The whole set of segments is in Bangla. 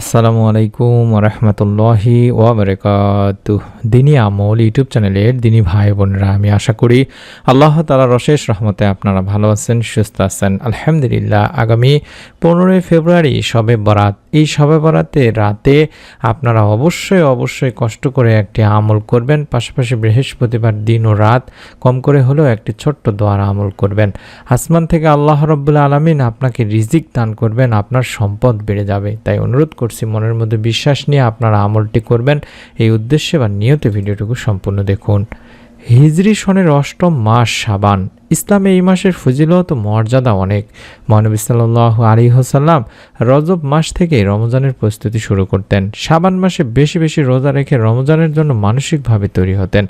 আসসালামু আলাইকুম রহমতুল্লাহি ওবরকাত দিনী আমল ইউটিউব চ্যানেলের দিনী ভাই বোনেরা আমি আশা করি আল্লাহ তালার অশেষ রহমতে আপনারা ভালো আছেন, সুস্থ আছেন। আলহামদুলিল্লাহ, আগামী পনেরোই ফেব্রুয়ারি সবে বরাত। এই সবে বরাতে রাতে আপনারা অবশ্যই অবশ্যই কষ্ট করে একটি আমল করবেন। পাশাপাশি বৃহস্পতিবার দিন ও রাত কম করে হলেও একটি ছোট্ট দোয়ার আমল করবেন। আসমান থেকে আল্লাহ রব্বুল আলমিন আপনাকে রিজিক দান করবেন, আপনার সম্পদ বেড়ে যাবে। তাই অনুরোধ করছি। মনের মধ্যে বিশ্বাস নিয়ে আপনারা আমলটি করবেন। এই উদ্দেশ্যে বা নিয়ত ভিডিওটুকু সম্পূর্ণ দেখুন। হিজরি সনের অষ্টম মাস সাবান ইসলামে এই মাসের ফজিলত মর্যাদা অনেক। মহানবী সাল্লাহ আলী হোসাল্লাম রজব মাস থেকে রমজানের প্রস্তুতি শুরু করতেন। সাবান মাসে বেশি বেশি রোজা রেখে রমজানের জন্য মানসিকভাবে তৈরি হতেন।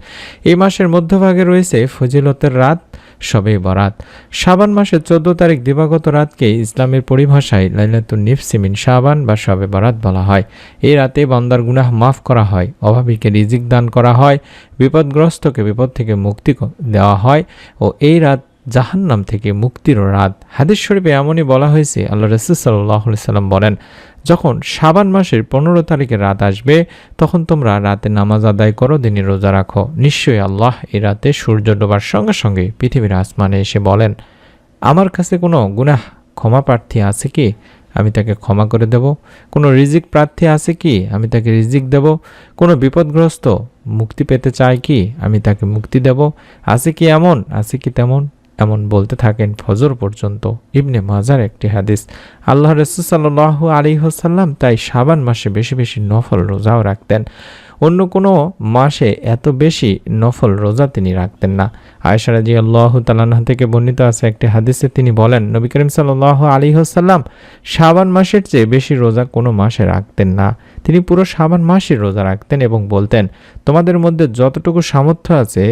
এই মাসের মধ্যভাগে রয়েছে ফজিলতের রাত সবে বরাত। শাবান মাসের চোদ্দ তারিখ দিবাগত রাতকে ইসলামের পরিভাষায় লাইলাতুন নিফসিমিন শাবান বা সবে বরাত বলা হয়। এই রাতে বান্দার গুনাহ মাফ করা হয়, অভাবীকে রিজিক দান করা হয়, বিপদগ্রস্তকে বিপদ থেকে মুক্তি দেওয়া হয় ও এই রাত জাহান্নাম থেকে মুক্তির রাত। হাদিস শরীফে এমনই বলা হয়েছে, আল্লাহ রসুল সাল্লাম বলেন, যখন সাবান মাসের পনেরো তারিখে রাত আসবে, তখন তোমরা রাতে নামাজ আদায় করো, দিনে রোজা রাখো। নিশ্চয়ই আল্লাহ এ রাতে সূর্য ডোবার সঙ্গে সঙ্গে পৃথিবীর আসমানে এসে বলেন, আমার কাছে কোনো গুনাহ ক্ষমা প্রার্থী আছে কি? আমি তাকে ক্ষমা করে দেব। কোনো রিজিক প্রার্থী আছে কি? আমি তাকে রিজিক দেব। কোনো বিপদগ্রস্ত মুক্তি পেতে চায় কি? আমি তাকে মুক্তি দেব। আছে কি এমন? আছে কি তেমন? এমন বলতে থাকেন ফজর পর্যন্ত। ইবনে মাজার একটি হাদিস। আল্লাহ রসুসাল্লাহ আলী হোসাল্লাম তাই সাবান মাসে বেশি বেশি নফল রোজাও রাখতেন। অন্য কোনো মাসে এত বেশি নফল রোজা তিনি রাখতেন না। আয়সারাজি আল্লাহ তালাহ থেকে বর্ণিত আছে একটি হাদিসে তিনি বলেন, নবী করিম সাল্লাহ আলী হোসাল্লাম সাবান মাসের চেয়ে বেশি রোজা কোনো মাসে রাখতেন না। তিনি পুরো সাবান মাসের রোজা রাখতেন এবং বলতেন, তোমাদের মধ্যে যতটুকু সামর্থ্য আছে,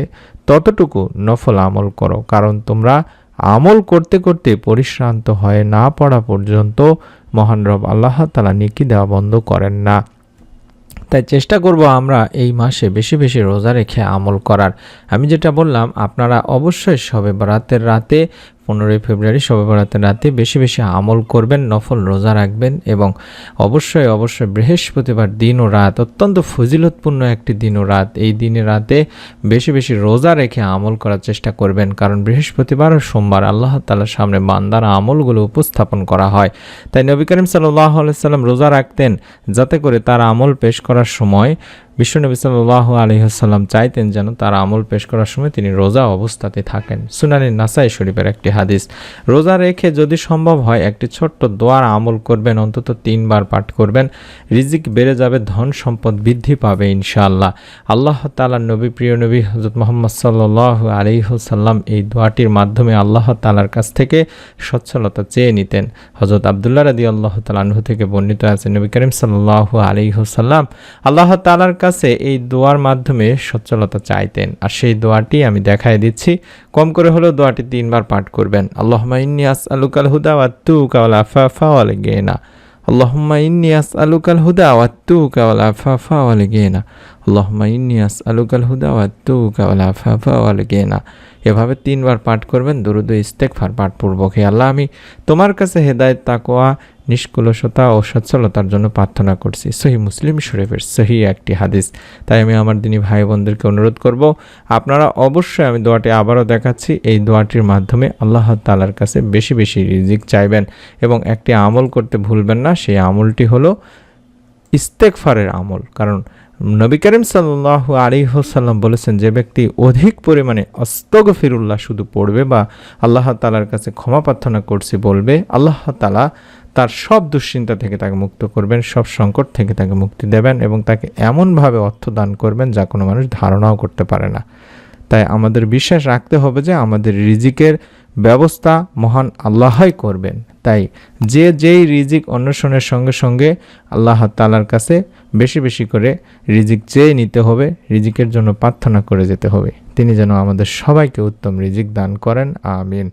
ততটুকু নফল আমল করো, কারণ তোমরা আমল করতে করতে পরিশ্রান্ত হয়ে না পড়া পর্যন্ত মহান রব আল্লাহ তালা নিকি দেওয়া বন্ধ করেন না। তাই চেষ্টা করব আমরা এই মাসে বেশি বেশি রোজা রেখে আমল করার। আমি যেটা বললাম, আপনারা অবশ্যই সবে বরাতের রাতে পনেরোই ফেব্রুয়ারি সবে বরাতের রাতে বেশি বেশি আমল করবেন, নফল রোজা রাখবেন এবং অবশ্যই অবশ্যই বৃহস্পতিবার দিন ও রাত, অত্যন্ত ফজিলতপূর্ণ একটি দিন ও রাত। এই দিনে রাতে বেশি বেশি রোজা রেখে আমল করার চেষ্টা করবেন কারণ বৃহস্পতিবার ও সোমবার আল্লাহ তালার সামনে বান্দার আমলগুলো উপস্থাপন করা হয়। তাই নবী করিম সাল্লাহ আলাইসাল্লাম রোজা রাখতেন যাতে করে তার আমল পেশ করার সময় বিশ্বনবী সাল্লাহ আলহিহাসাল্লাম চাইতেন যেন তার আমল পেশ করার সময় তিনি রোজা অবস্থাতে থাকেন। সুনানি নাসাই শরীফের একটি হাদিস, রোজা রেখে যদি সম্ভব হয় একটি ছোট্ট দোয়ার আমল করবেন, অন্তত তিনবার পাঠ করবেন, রিজিক বেড়ে যাবে, ধন সম্পদ বৃদ্ধি পাবে ইনশাআল্লাহ। আল্লাহ তালার নবী, প্রিয় নবী হজরত মোহাম্মদ সাল্লাহ আলিহসাল্লাম এই দোয়াটির মাধ্যমে আল্লাহ তালার কাছ থেকে সচ্ছলতা চেয়ে নিতেন। হজরত আবদুল্লাহ রাদি আল্লাহ তালাহু থেকে বর্ণিত আছে, নবী করিম সাল্লাহ আলিহসাল্লাম আল্লাহ তালার কাছে এই দোয়ার মাধ্যমে সচ্ছলতা চাইতেন। আর সেই দোয়াটি আমি দেখাই দিচ্ছি। কম করে হলেও দোয়াটি তিনবার পাঠ করবেন। আল্লাহ ইন্নিয়াস আলুকাল হুদা ওয়াত্তু কাওয়াল আফা ওয়াল গেনা। আল্লাহম্মা ইন্নি আসআলুকাল হুদা ওয়াত্তুকা ওয়াল আফাফা ওয়াল গিনা। আল্লাহম্মা ইন্নি আসআলুকাল হুদা ওয়াত্তুকা ওয়াল আফাফা ওয়াল গিনা। এভাবে তিনবার পাঠ করবেন। দুরুদ ইস্তেকফার পাঠপূর্বক হে আল্লাহ, আমি তোমার কাছে হেদায়েত তাকোয়া নিষ্কুলসতা ও সচ্ছলতার জন্য প্রার্থনা করছি। সহি মুসলিম শরীফের সহি একটি হাদিস। তাই আমি আমার দিনী ভাই বোনদেরকে অনুরোধ করব, আপনারা অবশ্যই আমি দোয়াটি আবারও দেখাচ্ছি। এই দোয়াটির মাধ্যমে আল্লাহ তালার কাছে বেশি বেশি রিজিক চাইবেন এবং একটি আমল করতে ভুলবেন না। সেই আমলটি হলো ইস্তেকফারের আমল। কারণ নবী করিম সাল্লাহ আলী হোসাল্লাম বলেছেন, যে ব্যক্তি অধিক পরিমাণে অস্তগ ফিরুল্লাহ শুধু পড়বে বা আল্লাহ তালার কাছে ক্ষমা প্রার্থনা করছি বলবে, আল্লাহ তালা তার সব দুশ্চিন্তা থেকে তাকে মুক্ত করবেন, সব সংকট থেকে তাকে মুক্তি দেবেন এবং তাকে এমনভাবে অর্থ দান করবেন যা কোনো মানুষ ধারণাও করতে পারে না। তাই আমাদের বিশ্বাস রাখতে হবে যে আমাদের রিজিকের ব্যবস্থা মহান আল্লাহই করবেন। তাই যে যেই রিজিক অন্বেষণের সঙ্গে সঙ্গে আল্লাহ তালার কাছে বেশি বেশি করে রিজিক চেয়ে নিতে হবে, রিজিকের জন্য প্রার্থনা করে যেতে হবে। তিনি যেন আমাদের সবাইকে উত্তম রিজিক দান করেন, আমিন।